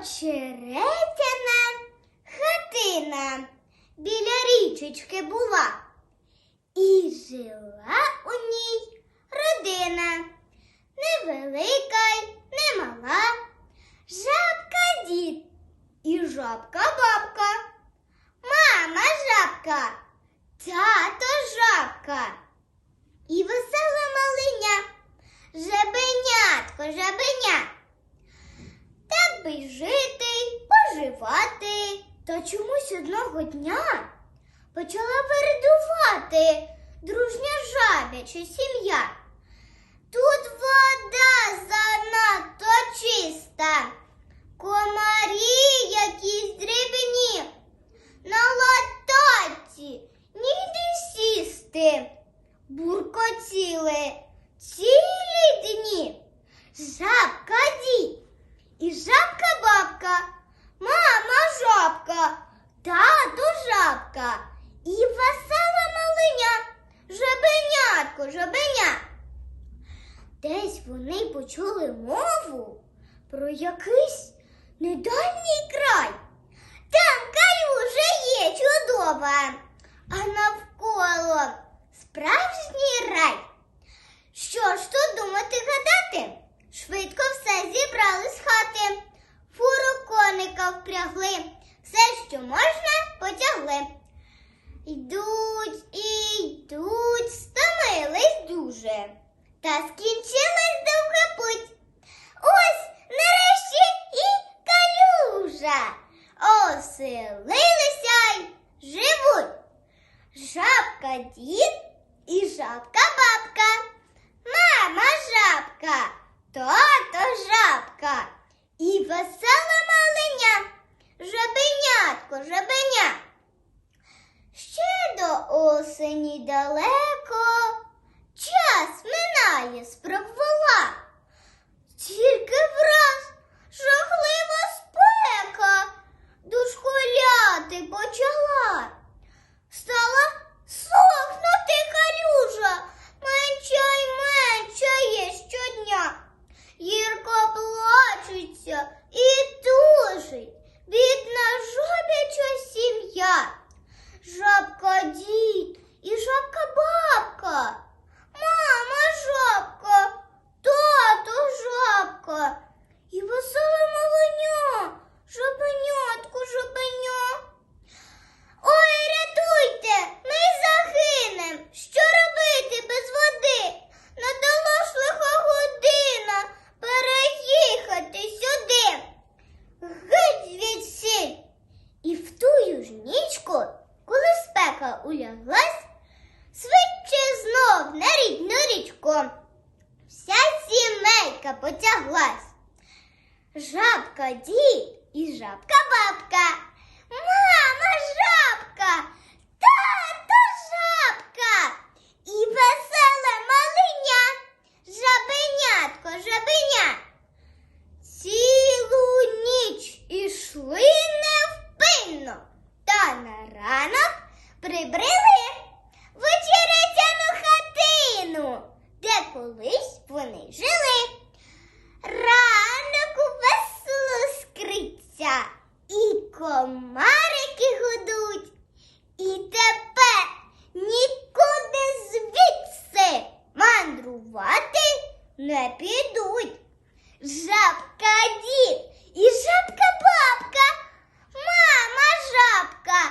Очеретяна хатина біля річечки була. І жила у ній родина. Невелика й не мала. Жабка дід і жабка бабка. Мама жабка, тато жабка. І весела малиня. Жабенятко, жабеня. Так жити, поживати. Та чомусь одного дня почала передувати дружня жабяча сім'я. Тут вода занадто чиста, комарі якісь дрібні, на латаці ніде сісти, буркотіли цілі дні. Жабка дід і жабка бабка, мама жабка, тато жабка і весела малиня, жабенятко, жабеня. Десь вони почули мову про якийсь недальній край. Потягли. Йдуть і йдуть, стомились дуже, та скінчилась довга путь. Ось нарешті і калюжа. Оселилися й живуть. Жабка дід і жабка бабка. Мама жабка, тато жабка і весела малиня. Жабенятко, жабеня. Ще до осені далеко, час минає спробувала. Тільки враз жахлива спека дошкуляти почала. Стала сохнути калюжа, менша й меншає щодня. Гірко плачеться і тужить бідна жабяча сім'я. Жабка дід і жабка бабка. Мама жабка, тато жабка і веселе маленя, жабенятко, жабеня. Ой, рятуйте, ми загинем. Що робити без води? Надала ж лиха година переїхати сюди. Геть звідси. І в тую ж нічку, спека уляглась, швидше знов на рідну річку. Вся сімейка потяглась. Жабка дід і жабка бабка. колись вони жили. Ранок у весело скриться, і комарики гудуть. І тепер нікуди звідси мандрувати не підуть. Жабка дід і жабка бабка, мама жабка.